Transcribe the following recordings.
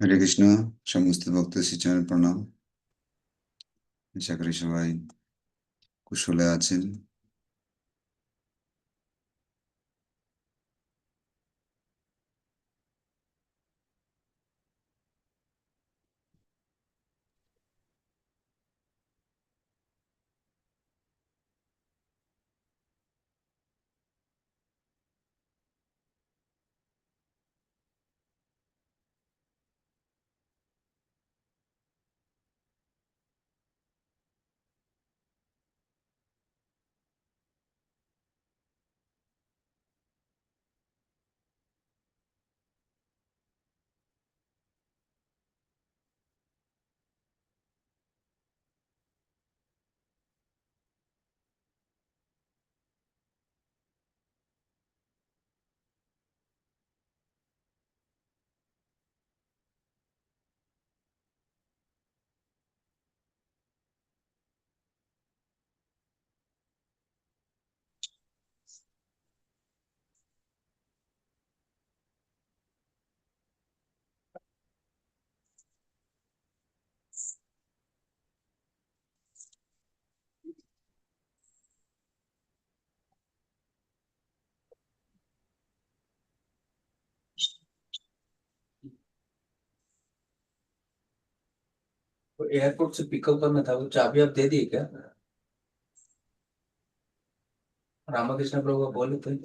হরে কৃষ্ণ সমস্ত ভক্ত শ্রীচরণ প্রণাম আশা করি সবাই কুশলে আছেন। एयरपोर्ट से पिकअप करना था, वो चाबी आप दे दिए क्या? रामाकृष्ण प्रभु बोले थे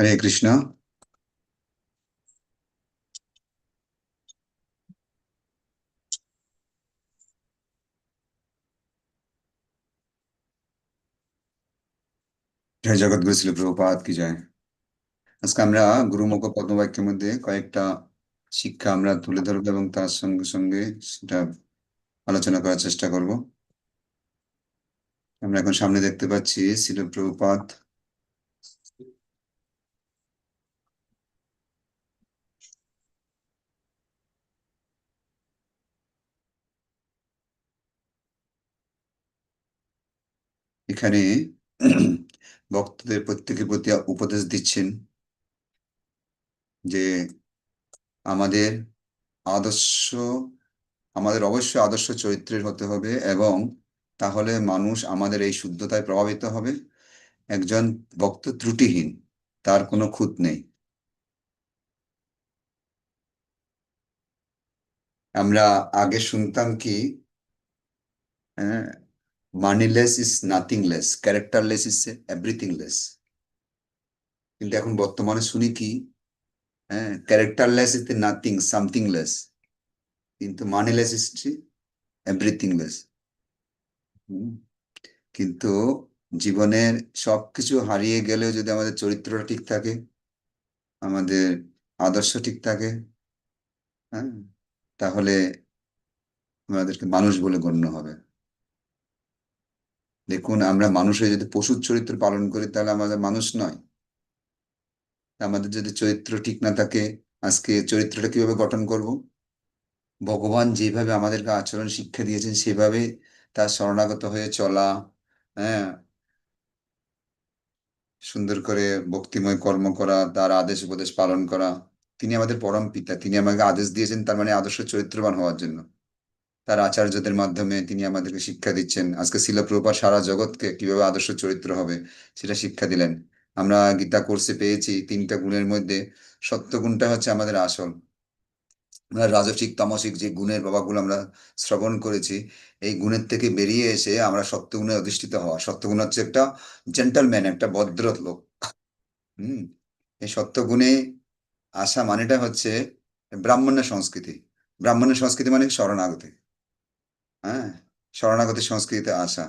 হরে কৃষ্ণ জয় জগৎগুরু শিল প্রভুপাদ কি জয় আজকে আমরা গুরুমুখ পদ্মবাক্যের মধ্যে কয়েকটা শিক্ষা আমরা তুলে ধরবো এবং তার সঙ্গে সঙ্গে সেটা আলোচনা করার চেষ্টা করব আমরা এখন সামনে দেখতে পাচ্ছি শিল প্রভুপাদ এখানে ভক্তদের প্রত্যেকের প্রতি উপদেশ দিচ্ছেন যে আমাদের আদর্শ, আমাদের অবশ্যই আদর্শ চরিত্রের হতে হবে এবং তাহলে মানুষ আমাদের এই শুদ্ধতায় প্রভাবিত হবে। একজন ভক্ত ত্রুটিহীন, তার কোনো খুঁত নেই। আমরা আগে শুনতাম কি moneyless is nothing less characterless is everything less কিন্তু এখন বর্তমানে শুনি কি হ্যাঁ characterless is nothing something less কিন্তু মানিলেস ইজ এভরিথিং লেস কিন্তু জীবনের সব কিছু হারিয়ে গেলেও যদি আমাদের চরিত্রটা ঠিক থাকে, আমাদের আদর্শ ঠিক থাকে হ্যাঁ তাহলে আমাদেরকে মানুষ বলে গণ্য হবে। দেখুন, আমরা মানুষ হয়ে যদি পশুর চরিত্র পালন করি, তাহলে আমাদের মানুষ নয়। আমাদের যদি চরিত্র ঠিক না থাকে, আজকে চরিত্রটা কীভাবে গঠন করব? ভগবান যেভাবে আমাদেরকে আচরণ শিক্ষা দিয়েছেন, সেভাবে তার শরণাগত হয়ে চলা হ্যাঁ সুন্দর করে ভক্তিময় কর্ম করা, তার আদেশ উপদেশ পালন করা, তিনি আমাদের পরম পিতা, তিনি আমাকে আদেশ দিয়েছেন, তার মানে আদর্শ চরিত্রবান হওয়ার জন্য। তার আচার্যদের মাধ্যমে তিনি আমাদেরকে শিক্ষা দিচ্ছেন। আজকে শিলপ্রভা সারা জগৎকে কীভাবে আদর্শ চরিত্র হবে সেটা শিক্ষা দিলেন। আমরা গীতা কোর্সে পেয়েছি তিনটা গুণের মধ্যে। সত্য গুণটা হচ্ছে আমাদের আসল। আমরা রাজসিক, তামসিক যে গুণের বাবাগুলো আমরা শ্রবণ করেছি, এই গুণের থেকে বেরিয়ে এসে আমরা সত্যগুণে অধিষ্ঠিত হওয়া। সত্যগুণ হচ্ছে একটা জেন্টালম্যান একটা ভদ্র লোক। হম, এই সত্যগুণে আসা মানেটা হচ্ছে ব্রাহ্মণ্য সংস্কৃতি। ব্রাহ্মণ্য সংস্কৃতি মানে শরণাগতি। হ্যাঁ শরণাগতি সংস্কৃতিতে আসা।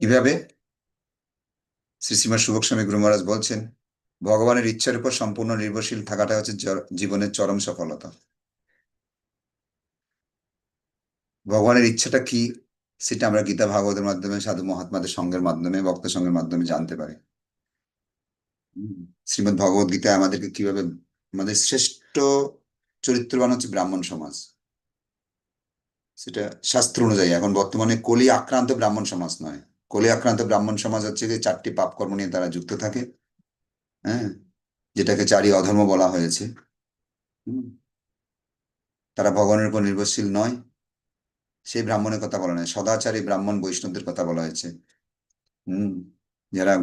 কীভাবে? শ্রী শ্রীমা সুভক স্বামী গুরু মহারাজ বলছেন, ভগবানের ইচ্ছার উপর সম্পূর্ণ নির্ভরশীল থাকাটা হচ্ছে জীবনের চরম সফলতা। ভগবানের ইচ্ছাটা কি সেটা আমরা গীতা ভাগবতের মাধ্যমে, সাধু মহাত্মাদের সঙ্গের মাধ্যমে ভক্ত সঙ্গের মাধ্যমে জানতে পারি। শ্রীমদ ভগবত গীতায় আমাদেরকে কীভাবে, আমাদের শ্রেষ্ঠ চরিত্রবান হচ্ছে ব্রাহ্মণ সমাজ। সেটা শাস্ত্র অনুযায়ী, এখন বর্তমানে কলি আক্রান্ত ব্রাহ্মণ সমাজ নয়। কলি আক্রান্ত ব্রাহ্মণ সমাজ হচ্ছে যে চারটি পাপ কর্ম নিয়ে তারা যুক্ত থাকে। হ্যাঁ যেটাকে চারি অধর্ম বলা হয়েছে। তারা ভগবানের উপর নির্ভরশীল নয়। সেই ব্রাহ্মণের কথা বলা নয় সদাচারী ব্রাহ্মণ বৈষ্ণবদের কথা বলা হয়েছে। হম, যারা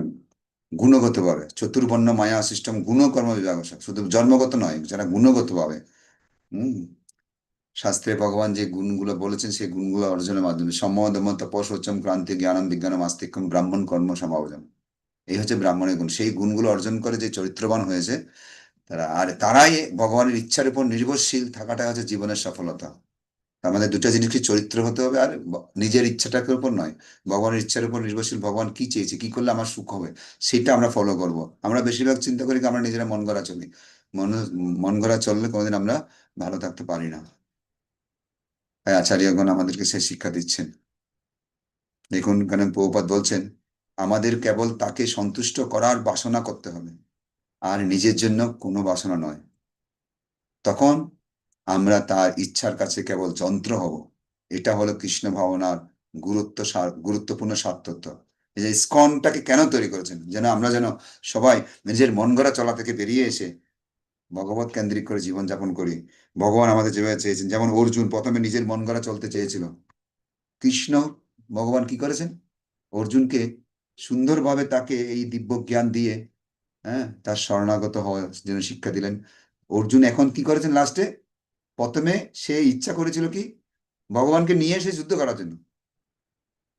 গুণগত ভাবে চতুর্বর্ণ মায়া সিস্টেম গুণকর্ম বিভাগ শুধু জন্মগত নয়, যারা গুণগত ভাবে, হম, শাস্ত্রে ভগবান যে গুণগুলো বলেছেন, সেই গুণগুলো অর্জনের মাধ্যমে সম্মদম তপস্বচম ক্রান্তি, জ্ঞানম, বিজ্ঞানম, আস্তিক্যম, ব্রাহ্মণ, কর্ম সমাবজন এই হচ্ছে ব্রাহ্মণের গুণ। সেই গুণগুলো অর্জন করে যে চরিত্রবান হয়েছে, তারা, আর তারাই ভগবানের ইচ্ছার উপর নির্ভরশীল থাকাটা হচ্ছে জীবনের সফলতা। আমাদের দুটো জিনিস কি চরিত্র হতে হবে আর নিজের ইচ্ছাটাকে উপর নয়, ভগবানের ইচ্ছার উপর নির্ভরশীল, ভগবান কি চেয়েছে, কি করলে আমার সুখ হবে, সেটা আমরা ফলো করব। আমরা বেশিরভাগ চিন্তা করি আমরা নিজেরা মন গড়া চলি। মন মন গড়া চললে কোনোদিন আমরা ভালো থাকতে পারি না। তাই আচার্যগণ আমাদেরকে সে শিক্ষা দিচ্ছেন। দেখুন কেন প্রভুপাত বলছেন, আমাদের কেবল তাকে সন্তুষ্ট করার বাসনা করতে হবে, আর নিজের জন্য কোনো বাসনা নয়। তখন আমরা তার ইচ্ছার কাছে কেবল যন্ত্র হব। এটা হলো কৃষ্ণ ভাবনার গুরুত্ব গুরুত্বপূর্ণ সার্থত্ব যে স্কনটাকে কেন তৈরি করেছেন? যেন আমরা যেন সবাই নিজের মন গড়া চলা থেকে বেরিয়ে এসে ভগবত কেন্দ্রিক করে জীবনযাপন করি। ভগবান আমাদের যেভাবে চেয়েছেন, যেমন অর্জুন প্রথমে নিজের মন গড়া চলতে চেয়েছিল। কৃষ্ণ ভগবান কি করেছেন? অর্জুনকে সুন্দরভাবে তাকে এই দিব্য জ্ঞান দিয়ে হ্যাঁ তার শরণাগত হওয়ার জন্য শিক্ষা দিলেন। অর্জুন এখন কি করেছেন লাস্টে প্রথমে সে ইচ্ছা করেছিল কি ভগবানকে নিয়ে এসে যুদ্ধ করার জন্য।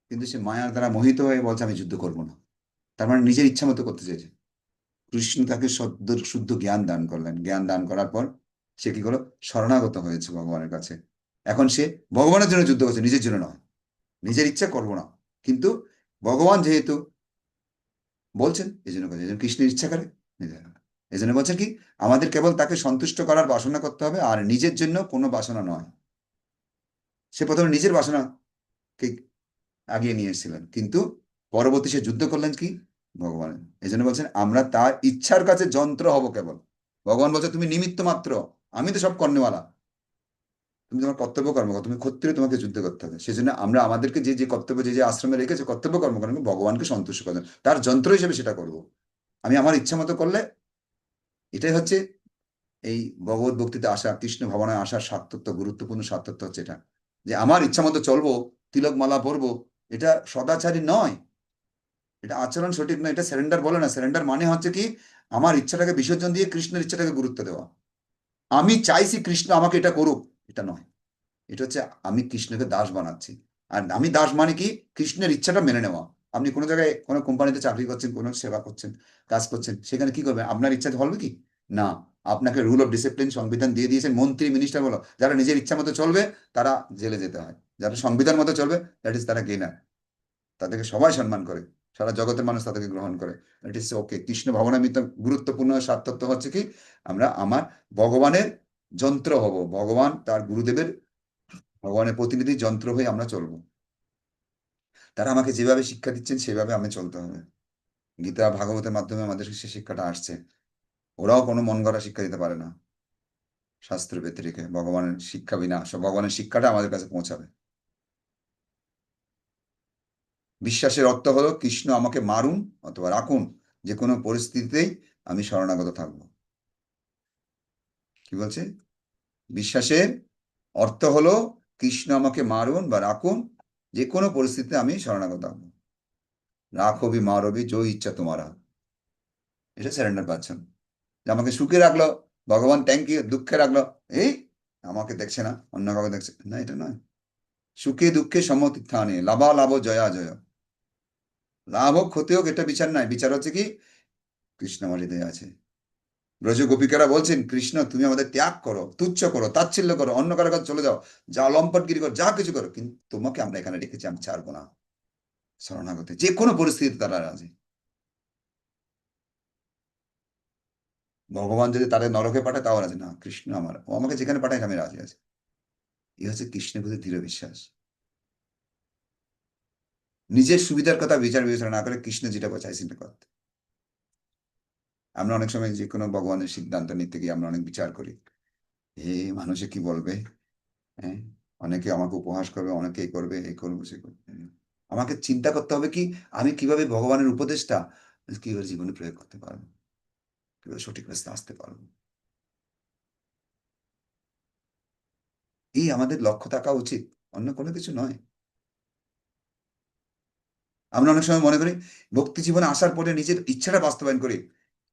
কিন্তু সে মায়ার দ্বারা মোহিত হয়ে বলছে, আমি যুদ্ধ করব না। তার মানে নিজের ইচ্ছা মতো করতে চেয়েছে। কৃষ্ণ তাকে সদ্য শুদ্ধ জ্ঞান দান করলেন। জ্ঞান দান করার পর সে কি করল? শরণাগত হয়েছে ভগবানের কাছে। এখন সে ভগবানের জন্য যুদ্ধ করছে, নিজের জন্য নয়। নিজের ইচ্ছা করব না। কিন্তু ভগবান যেহেতু বলছেন এই জন্য কৃষ্ণের ইচ্ছা করে। এই জন্য বলছেন কি, আমাদের কেবল তাকে সন্তুষ্ট করার বাসনা করতে হবে, আর নিজের জন্য কোনো বাসনা নয়। সে প্রথমে নিজের বাসনাকে আগিয়ে নিয়ে এসেছিলেন, কিন্তু পরবর্তী সে যুদ্ধ করলেন কি? ভগবান এই জন্য বলছেন, আমরা তার ইচ্ছার কাছে যন্ত্র হব কেবল। ভগবান বলছে, তুমি নিমিত্ত মাত্র, আমি তো সব কর্ণওয়ালা। তুমি তোমার কর্তব্য কর্ম করো, তুমি ক্ষত্রিয়, তোমাকে যুদ্ধ করতে হবে। সেই জন্য আমরা আমাদেরকে যে যে কর্তব্য, যে যে আশ্রমে রেখেছে, কর্তব্য কর্ম করেন ভগবানকে সন্তুষ্ট করেন তার যন্ত্র হিসেবে সেটা করব। আমি আমার ইচ্ছা মতো করলে এটাই হচ্ছে এই ভগবত ভক্তিতে আসা, কৃষ্ণ ভাবনায় আসার সার্থত্ব গুরুত্বপূর্ণ সার্থত্ব হচ্ছে এটা। যে আমার ইচ্ছা মতো চলবো, তিলক মালা পরবো, এটা সদাচারী নয়। এটা আচরণ সঠিক নয়, এটা স্যারেন্ডার বলে না। স্যারেন্ডার মানে হচ্ছে কি, আমার ইচ্ছাটাকে বিসর্জন দিয়ে কৃষ্ণের ইচ্ছাটাকে গুরুত্ব দেওয়া। আমি চাইছি কৃষ্ণ আমাকে এটা করুক, এটা নয়। এটা হচ্ছে আমি কৃষ্ণকে দাস বানাচ্ছি। আর আমি দাস মানে কি, কৃষ্ণের ইচ্ছাটা মেনে নেওয়া। আপনি কোনো জায়গায় কোনো কোম্পানিতে চাকরি করছেন, কোনো সেবা করছেন, কাজ করছেন, সেখানে কি করবেন? আপনার ইচ্ছা হবে কি? না। আপনাকে রুল অফ ডিসিপ্লিন সংবিধান দিয়ে দিয়েছেন মন্ত্রী মিনিস্টার বলো। যারা নিজের ইচ্ছা মতো চলবে, তারা জেলে যেতে হয়। যারা সংবিধান মতো চলবে দ্যাট ইজ তারা গেনার তাদেরকে সবাই সম্মান করে। সারা জগতের মানুষ তাদেরকে গ্রহণ করে। ইট ইস ওকে কৃষ্ণ ভবনামিত গুরুত্বপূর্ণ সার্থত্ব হচ্ছে কি? আমরা আমার ভগবানের যন্ত্র হব। ভগবান তার গুরুদেবের, ভগবানের প্রতিনিধি যন্ত্র হয়ে আমরা চলবো। তারা আমাকে যেভাবে শিক্ষা দিচ্ছেন, সেভাবে আমি চলতে হবে। গীতা, ভাগবতের মাধ্যমে আমাদের সে শিক্ষাটা আসছে। ওরাও কোনো মন গড়া শিক্ষা দিতে পারে না। শাস্ত্র ব্যতিরিকে। ভগবানের শিক্ষা বিনা ভগবানের শিক্ষাটা আমাদের কাছে পৌঁছাবে। বিশ্বাসের অর্থ হলো, কৃষ্ণ আমাকে মারুন অথবা রাখুন যে কোনো পরিস্থিতিতেই আমি শরণাগত থাকব। কি বলছে? বিশ্বাসের অর্থ হলো, কৃষ্ণ আমাকে মারুন বা রাখুন যে কোনো পরিস্থিতিতে আমি শরণাগত থাকব রাখবি মারবি যে ইচ্ছা তোমারা এটা স্যারেন্ডার পাচ্ছেন। যে আমাকে সুখে রাখল, ভগবান থ্যাংক ইউ দুঃখে রাখল, এই আমাকে দেখছে না, অন্য কাউকে দেখছে না। এটা নয়। সুখে, দুঃখে সমতিত্থানে লাভা, লাভ, জয়া, জয়। লাভ হোক, ক্ষতি হোক, এটা বিচার নাই। বিচার হচ্ছে কি? কৃষ্ণ আছে ব্রজ গোপিকারা বলছেন, কৃষ্ণ, তুমি আমাদের ত্যাগ করো, তুচ্ছ করো, তাচ্ছিল্য করো, অন্য কারও কাছে চলে যাও, যা লম্পটগিরি করো, যা কিছু করো, কিন্তু তোমাকে আমরা এখানে রেখেছি, আমি ছাড়বো না। শরণাগতে, যে কোনো পরিস্থিতি তারা রাজি। ভগবান যদি তাদের নরকে পাঠায়, তাও রাজি না, কৃষ্ণ আমার, ও আমাকে যেখানে পাঠায় আমি রাজি আছি। এই হচ্ছে কৃষ্ণের প্রতি দৃঢ় বিশ্বাস। নিজের সুবিধার কথা বিচার বিবেচনা না করে কৃষ্ণ যেটা চাইছেন করতে আমরা অনেক সময় যে কোনো ভগবানের সিদ্ধান্ত নিতে গিয়ে আমরা অনেক বিচার করি। এ মানুষে কি বলবে? হ্যাঁ? অনেকে আমাকে উপহাস করবে, অনেকে এই করবে এই করবে, সে করবে। আমাকে চিন্তা করতে হবে কি, আমি কীভাবে ভগবানের উপদেশটা কীভাবে জীবনে প্রয়োগ করতে পারব? কীভাবে সঠিক রাস্তা আসতে পারব? এই আমাদের লক্ষ্য থাকা উচিত, অন্য কোনো কিছু নয়। আমরা অনেক সময় মনে করি, ভক্তি জীবনে আসার পরে নিজের ইচ্ছাটা বাস্তবায়ন করি।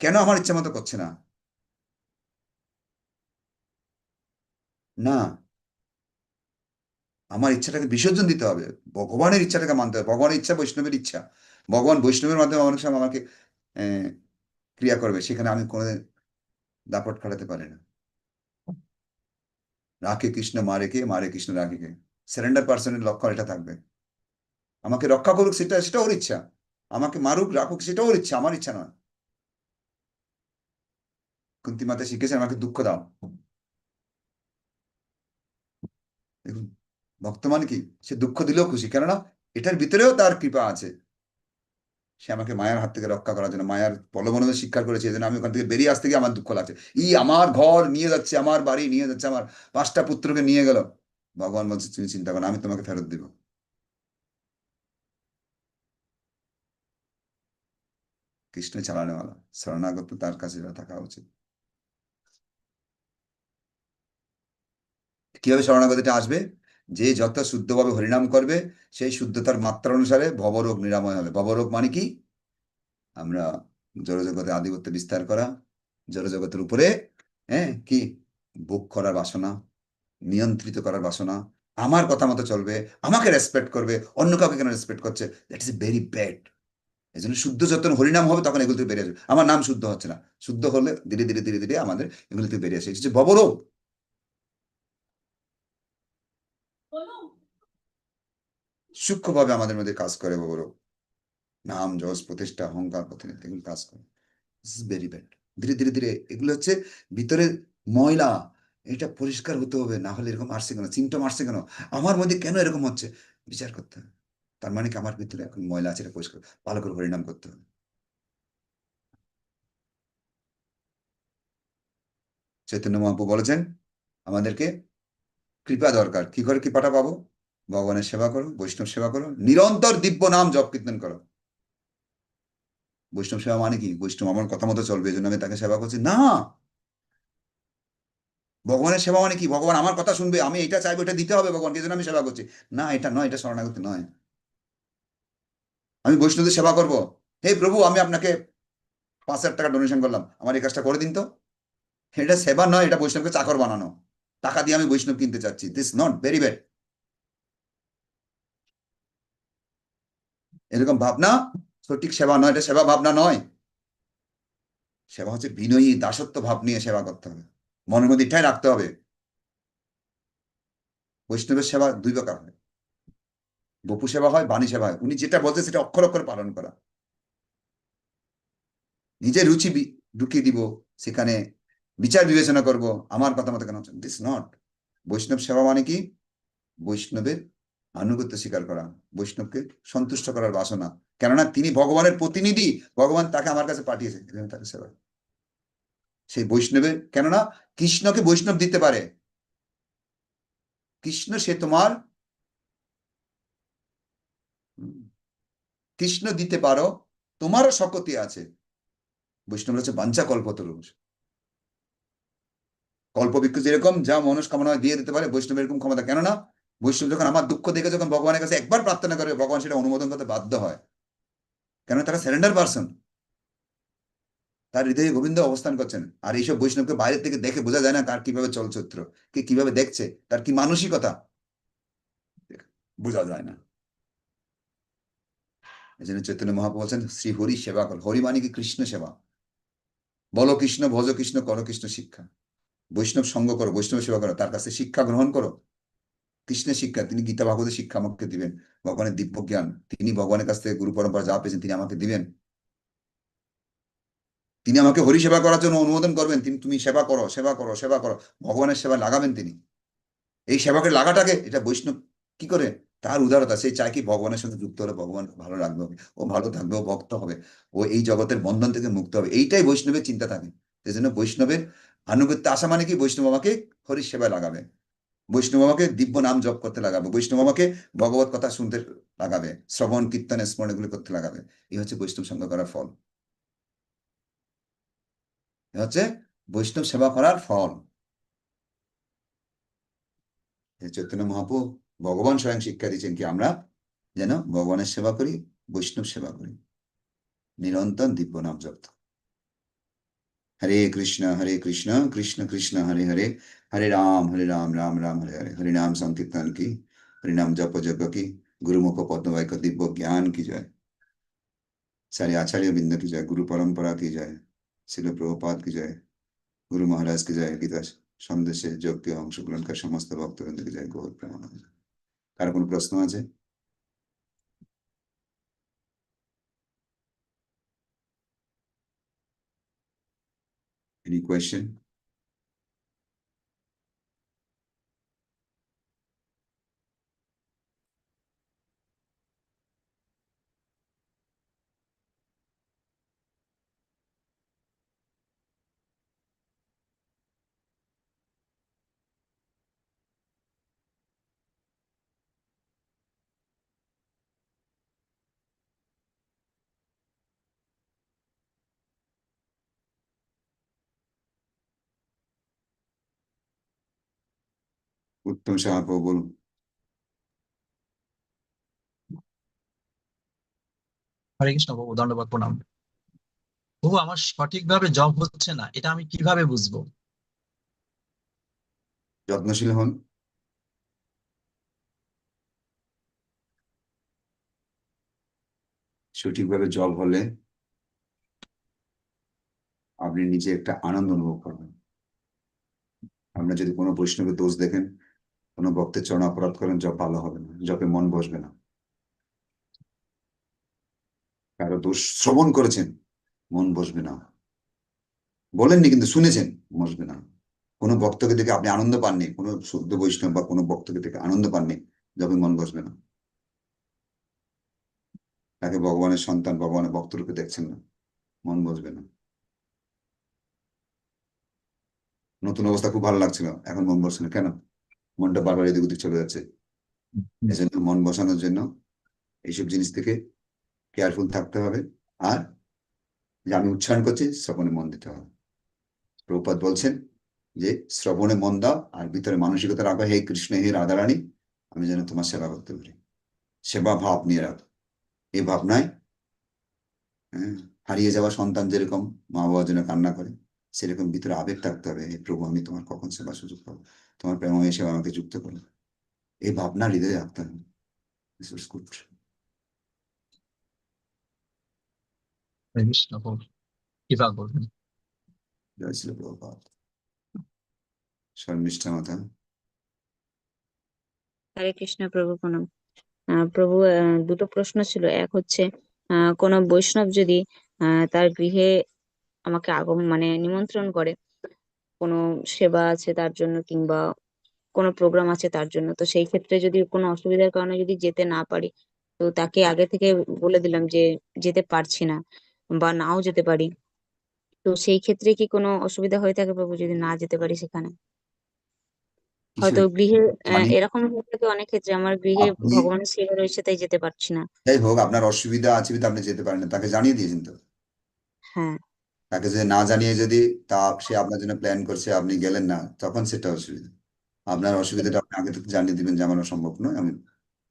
কেন আমার ইচ্ছা মতো করছে না? না। আমার ইচ্ছাটাকে বিসর্জন দিতে হবে। ভগবানের ইচ্ছাটাকে মানতে হবে। ভগবানের ইচ্ছা বৈষ্ণবের ইচ্ছা। ভগবান বৈষ্ণবের মাধ্যমে অনেক সময় আমাকে ক্রিয়া করবে। সেখানে আমি কোনোদিন দাপট খাটাতে পারি না। রাখে কৃষ্ণ, মারে কে? মারে কৃষ্ণ, রাখে কে? সারেন্ডার পার্সনের লক্ষ্য এটা থাকবে। আমাকে রক্ষা করুক সেটা সেটা ওর ইচ্ছা। আমাকে মারুক, রাখুক সেটা ওর ইচ্ছা। আমার ইচ্ছা নয়। কুন্তি মাতা শিখেছেন আমাকে দুঃখ দাও দেখুন ভক্ত মানে কি সে দুঃখ দিলেও খুশি কেননা এটার ভিতরেও তার কৃপা আছে সে আমাকে মায়ের হাত থেকে রক্ষা করার জন্য মায়ের পলবনবে শিক্ষা করেছে এই জন্য আমি ওখান থেকে বেরিয়ে আসতে গিয়ে আমার দুঃখ লাগছে ই আমার ঘর নিয়ে যাচ্ছে আমার বাড়ি নিয়ে যাচ্ছে আমার পাঁচটা পুত্রকে নিয়ে গেল ভগবান বলছে তুমি চিন্তা করো আমি তোমাকে ফেরত দিব কৃষ্ণ চালানো শরণাগত তার কাছে থাকা উচিত কীভাবে শরণাগতিটা আসবে? যে যত শুদ্ধভাবে হরিনাম করবে, সেই শুদ্ধতার মাত্রা অনুসারে ভবরোগ নিরাময় হবে। ভবরোগ মানে কি? আমরা জড়জগতে আধিপত্য বিস্তার করা। জড়জগতের উপরে হ্যাঁ কি? ভোগ করার বাসনা, নিয়ন্ত্রিত করার বাসনা। আমার কথা মতো চলবে, আমাকে রেসপেক্ট করবে, অন্য কাউকে কেন রেসপেক্ট করছে? দ্যাট ইজ ভেরি ব্যাড এই জন্য শুদ্ধ যখন হরিনাম হবে, তখন এগুলো থেকে বেরিয়ে আসবে। আমার নাম শুদ্ধ হচ্ছে না। শুদ্ধ হলে ধীরে ধীরে ধীরে ধীরে আমাদের এগুলো থেকে বেরিয়ে আসে। হচ্ছে ভবরোগ। সূক্ষ্মভাবে আমাদের মধ্যে কাজ করে বড়। নাম, যশ, প্রতিষ্ঠা, অহংকার, প্রতিনিধি কাজ করে। ভেরি ব্যাড ধীরে ধীরে ধীরে এগুলো হচ্ছে ভিতরে ময়লা। এটা পরিষ্কার হতে হবে, না হলে এরকম আসছে কেন? সিমটম আসছে কেন? আমার মধ্যে কেন এরকম হচ্ছে? বিচার করতে হবে। তার মানে কি? আমার ভিতরে এখন ময়লা আছে, এটা পরিষ্কার। ভালো করে পরিণাম করতে হবে। চৈতন্য মহাপ্রভু বলেছেন, আমাদেরকে কৃপা দরকার। কি করে কৃপাটা পাবো? ভগবানের সেবা করো, বৈষ্ণব সেবা করো, নিরন্তর দিব্য নাম জপ কীর্তন করো। বৈষ্ণব সেবা মানে কি? বৈষ্ণব আমার কথা মতো চলবে, এই জন্য আমি তাকে সেবা করছি। না! ভগবানের সেবা মানে কি? ভগবান আমার কথা শুনবে, আমি এটা চাইব, এটা দিতে হবে ভগবানকে জন্য আমি সেবা করছি। না, এটা নয়, এটা শরণাগতি নয়। আমি বৈষ্ণবদের সেবা করব। হে প্রভু, আমি আপনাকে পাঁচ হাজার টাকা ডোনেশন করলাম। আমার এই কাজটা করে দিন তো। এটা সেবা নয়, এটা বৈষ্ণবকে চাকর বানানো। টাকা দিয়ে আমি বৈষ্ণব কিনতে চাচ্ছি। দিস নট ভেরি ব্যাড এরকম ভাবনা? সঠিক সেবা নয়, এটা সেবা ভাবনা নয়। সেবা হচ্ছে বিনয়ী, দাসত্ব ভাব নিয়ে সেবা করতে হবে। মনের মধ্যে এটাই রাখতে হবে। বৈষ্ণবের সেবা দুই প্রকার হয়। বপু সেবা হয়, বাণী সেবা হয়। উনি যেটা বলছে সেটা অক্ষর অক্ষর পালন করা। নিজের রুচি ঢুকিয়ে দিব, সেখানে বিচার বিবেচনা করব, আমার কথা মতো কেন দিস নট বৈষ্ণব সেবা মানে কি? বৈষ্ণবের আনুগত্য স্বীকার করা, বৈষ্ণবকে সন্তুষ্ট করার বাসনা। কেননা তিনি ভগবানের প্রতিনিধি, ভগবান তাকে আমার কাছে পাঠিয়েছে তাকে সেবা। সেই বৈষ্ণবের কেননা কৃষ্ণকে বৈষ্ণব দিতে পারে। কৃষ্ণ সে তোমার কৃষ্ণ দিতে পারো, তোমারও শকতি আছে। বৈষ্ণব হচ্ছে বাঞ্ছা কল্পতরু। কল্পবৃক্ষ যেরকম যা মনস্কামনা দিয়ে দিতে পারে বৈষ্ণব এরকম ক্ষমতা। কেননা বৈষ্ণব যখন আমার দুঃখ দেখে যখন ভগবানের কাছে একবার প্রার্থনা করে, ভগবান সেটা অনুমোদন করতে বাধ্য হয়। কেন তারা স্যারেন্ডার পার্সন তার হৃদয়ে গোবিন্দ অবস্থান করছেন। আর এইসব বৈষ্ণবকে বাইরে থেকে দেখে বোঝা যায় না তার কীভাবে চলচ্চিত্র, কে কীভাবে দেখছে, তার কি মানসিকতা। বোঝা যায় না। এই জন্য চৈতন্য মহাপ্রভু বলছেন, শ্রী হরি সেবা কর। হরি মানে কি? কৃষ্ণ সেবা। বলো কৃষ্ণ, ভজ কৃষ্ণ, করো কৃষ্ণ শিক্ষা। বৈষ্ণব সঙ্গ করো, বৈষ্ণব সেবা করো, তার কাছে শিক্ষা গ্রহণ করো। কৃষ্ণের শিক্ষা, তিনি গীতা, ভাগবতের শিক্ষা আমাকে দিবেন, ভগবানের দিব্য জ্ঞান। তিনি ভগবানের কাছ থেকে গুরু পরম্পরা যা পেয়েছেন, তিনি আমাকে দিবেন। তিনি আমাকে হরি সেবা করার জন্য অনুমোদন করবেন। তিনি, তুমি সেবা করো সেবা করো সেবা করো। ভগবানের সেবা লাগাবেন তিনি। এই সেবাকে লাগাটাকে, এটা বৈষ্ণব কি করে? তার উদারতা, সে চায় কি ভগবানের সাথে যুক্ত হলে ভগবান ভালো লাগবে ও ভালো থাকবে, ও ভক্ত হবে, ও এই জগতের বন্ধন থেকে মুক্ত হবে। এইটাই বৈষ্ণবের চিন্তা থাকে। সেই জন্য বৈষ্ণবের আনুগত্য আসা মানে কি? বৈষ্ণব আমাকে হরির সেবায় লাগাবে। বৈষ্ণব আমাকে দিব্য নাম জপ করতে লাগাবে, বৈষ্ণব আমাকে ভগবত কথা শুনতে লাগাবে, শ্রবণ, কীর্তন, স্মরণ এগুলো করতে লাগাবে, এই হচ্ছে বৈষ্ণব সঙ্গ করার ফল। হচ্ছে বৈষ্ণব সেবা করার ফল। চৈতন্য মহাপ্রভু ভগবান স্বয়ং শিক্ষা দিচ্ছেন কি আমরা যেন ভগবানের সেবা করি, বৈষ্ণব সেবা করি। নিরন্তর দিব্য নাম জপ। হরে কৃষ্ণ হরে কৃষ্ণ কৃষ্ণ কৃষ্ণ, হরে হরে। হরে রাম হরে রাম রাম রাম হরে হরে হরে নাম সংকীর্তন কি হরে নাম জপ যজ্ঞ কি গুরুমুখ পদ্মবাক্য দিব্য জ্ঞান কি জয় सारे आचार्य बिंद की जय गुरु परंपरा की जय শিল প্রভুপাদ কি জয় গুরু মহারাজ কি জয় গীতা সন্দেশে যোগ দিয়ে অংশগ্রহণকার সমস্ত ভক্তবৃন্দকে জয় গৌর প্রেমানন্দ কার কোনো প্রশ্ন আছে Any question? উত্তম সাহাপ্য বলুন। হরে কৃষ্ণ বাবু দণ্ডবাদ প্রণাম। বাবু আমার সঠিকভাবে জব হচ্ছে না এটা আমি কীভাবে বুঝব? যত্নশীল হন। সঠিকভাবে জব হলে আপনি নিজে একটা আনন্দ অনুভব করবেন। আপনার যদি কোনো বৈষ্ণবের দোষ দেখেন কোনো ভক্তের চরণ অপরাধ করেন জব ভালো হবে না জবে মন বসবে না। কারও দোষ শ্রবণ করেছেন, মন বসবে না। বলেননি কিন্তু শুনেছেন, বসবে না। কোনো ভক্তকে দেখে আপনি আনন্দ পাননি, কোনো শুদ্ধ বৈষ্ণব বা কোনো ভক্তকে দেখে আনন্দ পাননি যবে মন বসবে না। তাকে ভগবানের সন্তান, ভগবানের ভক্তরূপে দেখছেন না, মন বসবে না। নতুন অবস্থা খুব ভালো লাগছিল, এখন মন বসছে না, কেন? মনটা বারবার এদিক ওদিক চলে যাচ্ছে। এই জন্য মন বসানোর জন্য এইসব জিনিস থেকে কেয়ারফুল থাকতে হবে। আর যে আমি উচ্চারণ করছি শ্রবণে মন দিতে হবে। প্রভুপাদ বলছেন যে শ্রবণে মন দাও আর ভিতরে মানসিকতা রাখো হে কৃষ্ণ হে রাধারানী আমি যেন তোমার সেবা করতে পারি। সেবা ভাব নিয়ে রাখো এই ভাবনায় হ্যাঁ, হারিয়ে যাওয়া সন্তান যেরকম মা বাবার জন্য কান্না করে সেরকম ভিতরে আবেগ থাকতে হবে। হে প্রভু আমি তোমার কখন সেবা সুযোগ পাবো? তোমার প্রেমময় হিসেবে আমাকে যুক্ত করো এই ভাবনা হৃদয়ে রাখতে হবে. হরে কৃষ্ণ প্রভু জয় শ্রী প্রভুপাদ শর্মিষ্ঠা মাতা হরে কৃষ্ণ প্রভু প্রণাম আহ, প্রভু আহ, দুটো প্রশ্ন ছিল। এক হচ্ছে আহ, কোনো বৈষ্ণব যদি আহ, তার গৃহে আমাকে আগমন মানে নিমন্ত্রণ করে কোনো সেবা আছে তার জন্য কিংবা কোনো প্রোগ্রাম আছে তার জন্য। তো সেই ক্ষেত্রে যদি কোনো অসুবিধার কারণে যদি যেতে না পারি তো তাকে আগে থেকে বলে দিলাম যে যেতে পারছি না বা নাও যেতে পারি। তো সেই ক্ষেত্রে কি কোনো অসুবিধা হয়ে থাকে প্রভু যদি না যেতে পারি সেখানে? হয়তো গৃহে মানে- এরকম হয়ে থাকে অনেক ক্ষেত্রে। আমার গৃহে ভগবানের সেবা রয়েছে তাই যেতে পারছি না। যাই হোক আপনার অসুবিধা আছে আপনি যেতে পারেন না তাকে জানিয়ে দিয়েছেন তো? হ্যাঁ। তাকে যে না জানিয়ে যদি তা সে আপনার জন্য প্ল্যান করছে আপনি গেলেন না তখন সেটা অসুবিধা। আপনার অসুবিধাটা আপনি আগে থেকে জানিয়ে দিবেন যে আমার সম্ভব নয় আমি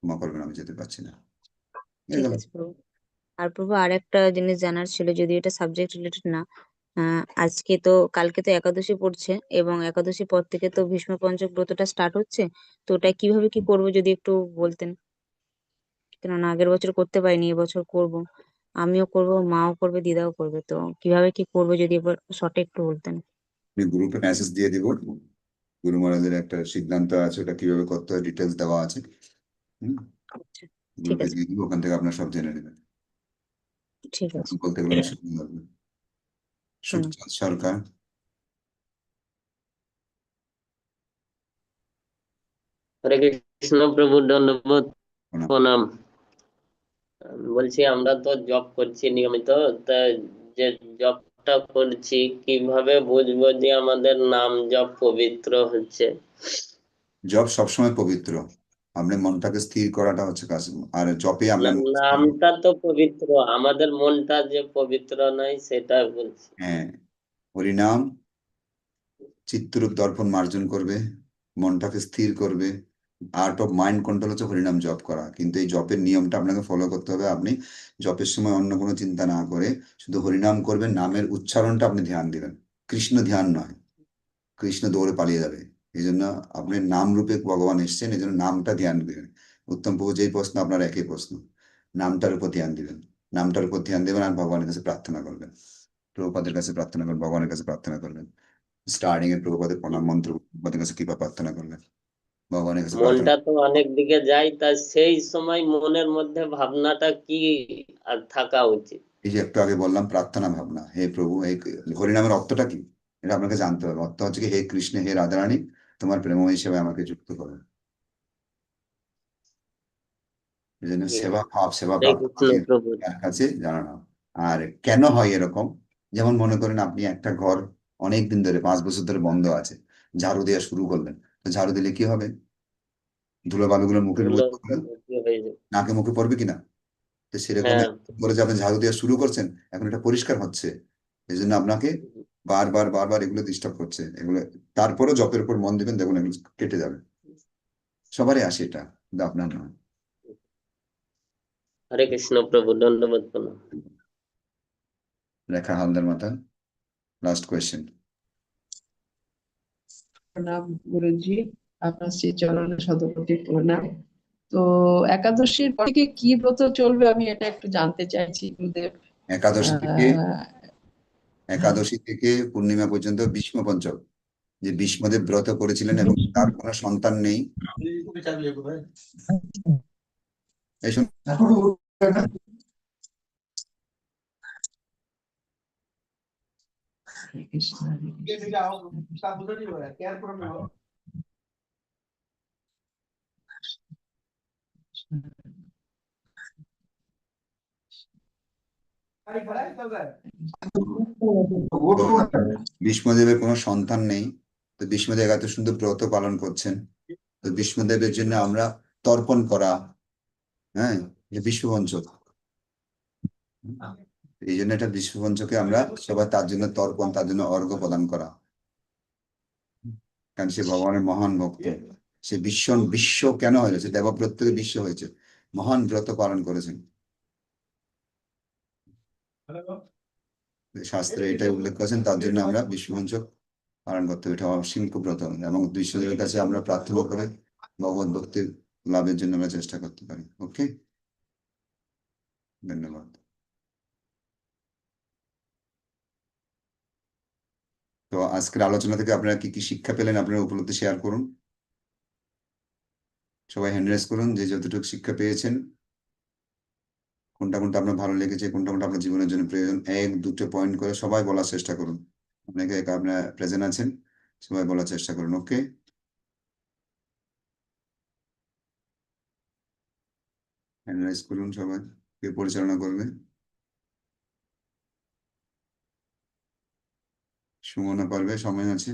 ক্ষমা করবেন আমি যেতে পারছি না। ঠিক আছে প্রভু। আর প্রভু আর একটা জিনিস জানার ছিল যদি এটা সাবজেক্ট রিলেটেড না আজকে তো কালকে তো একাদশী পড়ছে এবং একাদশী পর থেকে তো ভীষ্ম পঞ্চক ব্রতটা স্টার্ট হচ্ছে তো ওটা কীভাবে কি করব যদি একটু বলতেন? কেননা আগের বছর করতে পারিনি এবছর করব। আমিও করব মাও করবে দিদাও করবে। তো কীভাবে কি করব যদি এবার শর্টে একটু বলতেন। আমি গ্রুপে মেসেজ দিয়ে দিব। গুরু মহারাজের একটা সিদ্ধান্ত আছে ওটা কীভাবে করতে হয় ডিটেলস দেওয়া আছে। হুম? আচ্ছা গ্রুপে আছে। দিয়ে দিব ওখান থেকে আপনার সব জেনে নেবেন। ঠিক আছে। বলতে গেলে সরকার। হরে কৃষ্ণ প্রভু দণ্ডবোধ প্রণাম। বলছি আমরা তো জব করছি নিয়মিত। তা যে জবটা করছি কীভাবে বুঝব যে আমাদের নাম জব পবিত্র হচ্ছে? জব সবসময় পবিত্র। আপনি মনটাকে স্থির করাটা হচ্ছে কাজ। আর জপে আপনার নামটা তো পবিত্র। আমাদের মনটা যে পবিত্র নয় সেটা বলছি। হ্যাঁ। হরিনাম চিত্তরূপ দর্পণ মার্জন করবে মনটাকে স্থির করবে। আর্ট অফ মাইন্ড কন্ট্রোল হচ্ছে হরিনাম জপ করা। কিন্তু এই জপের নিয়মটা আপনাকে ফলো করতে হবে। আপনি জপের সময় অন্য কোনো চিন্তা না করে শুধু হরিনাম করবেন, নামের উচ্চারণটা আপনি ধ্যান দিবেন। কৃষ্ণ ধ্যান নয়, কৃষ্ণ দৌড়ে পালিয়ে যাবে। এই জন্য আপনি নাম রূপে ভগবান এসছেন, এই জন্য নামটা ধ্যান দিবেন। উত্তম প্রভু যেই প্রশ্ন, আপনার একই প্রশ্ন। নামটার উপর ধ্যান দিবেন। নামটার উপর ধ্যান দেবেন আর ভগবানের কাছে প্রার্থনা করবেন। প্রভুপাদের কাছে প্রার্থনা করবেন, ভগবানের কাছে প্রার্থনা করবেন। স্টার্টিং এ প্রভুপাদের প্রণাম মন্ত্র কাছে কৃপা প্রার্থনা করবেন। ভগবানের কাছে মনটা তো অনেক দিকে যায় তা সেই সময় মনের মধ্যে ভাবনাটা কি আর থাকা উচিত? এই যে একটু আগে বললাম প্রার্থনা ভাবনা। হে প্রভু এই হরিনামের অর্থটা কি? এটা আপনাকে জানতে হবে। অর্থ হচ্ছে কি হে কৃষ্ণ হে রাধারানী তোমার প্রেম হিসেবে আমাকে যুক্ত করো। জন্য সেবা ভাব সেবা ভাব কাছে জানানো। আর কেন হয় এরকম? যেমন মনে করেন আপনি একটা ঘর অনেক দিন ধরে পাঁচ বছর ধরে বন্ধ আছে ঝাড়ু দেওয়া শুরু করলেন। ঝাড়ু দিলে কি হবে? ধুলো বালুগুলো মুখের মধ্যে। নাকে মুখে পড়বে কিনা? তো সেরকম হ্যাঁ। করে যে আপনি ঝাড়ু দেওয়া শুরু করছেন এখন এটা পরিষ্কার হচ্ছে। এই জন্য আপনাকে বারবার বারবার এগুলো ডিস্টার্ব করছে। এগুলো তারপরে জপের উপর মন দিবেন দেখুন এগুলো কেটে যাবে। সবারই আসে এটা কিন্তু আপনার নয়। হরে কৃষ্ণ প্রভু প্রণাম রেখা হালদার মাতা লাস্ট কোয়েশ্চেন প্রণাম গুরুজি আপনার শ্রী চরণে শতকোটি প্রণাম। তো একাদশীর পর থেকে কি ব্রত চলবে আমি এটা একটু জানতে চাইছি গুরুদেব। একাদশী থেকে একাদশী থেকে পূর্ণিমা পর্যন্ত ভীষ্ম পঞ্চক যে ভীষ্মদেব ব্রত করেছিলেন এবং তার কোনো সন্তান নেই। এই হরে কৃষ্ণ হরে কৃষ্ণ। ভীষ্মদেবের কোনো সন্তান নেই, তো ভীষ্মদেব এত সুন্দর ব্রত পালন করছেন। তো ভীষ্মদেবের জন্য আমরা তর্পণ করা হ্যাঁ যে বিশ্বপঞ্চক এই জন্য এটা বিশ্বপঞ্চকে আমরা সবাই তার জন্য তর্পণ তার জন্য অর্ঘ্য প্রদান করা। কারণ সে ভগবানের মহান ভক্ত। সে বিশ্ব বিশ্ব কেন হয়েছে? দেবব্রত থেকে বিশ্ব হয়েছে। মহান ব্রত পালন করেছেন। শাস্ত্রে এটাই উল্লেখ করেছেন তার জন্য আমরা বিশ্বপঞ্চক পালন করতে হবে। এটা অসীম খুব ব্রত। এবং ঈশ্বরের কাছে আমরা প্রার্থনা করে ভগবত ভক্তির লাভের জন্য আমরা চেষ্টা করতে পারি। ওকে? ধন্যবাদ। তো আজকের আলোচনা থেকে আপনারা কি কি শিক্ষা পেলেন আপনারা উপলব্ধি শেয়ার করুন। সবাই হ্যান্ড রেজ করুন যে যতটুকু শিক্ষা পেয়েছেন। কোনটা কোনটা আপনার ভালো লেগেছে, কোনটা কোনটা আপনার জীবনের জন্য প্রয়োজন, এক, দুটো পয়েন্ট করে সবাই বলার চেষ্টা করুন। অনেকে আপনার প্রেজেন্ট আছেন, সবাই বলার চেষ্টা করুন ওকে হ্যান্ড রাইজ করুন সবাই কে পরিচালনা করবে। সুমনা পারবে সময় আছে।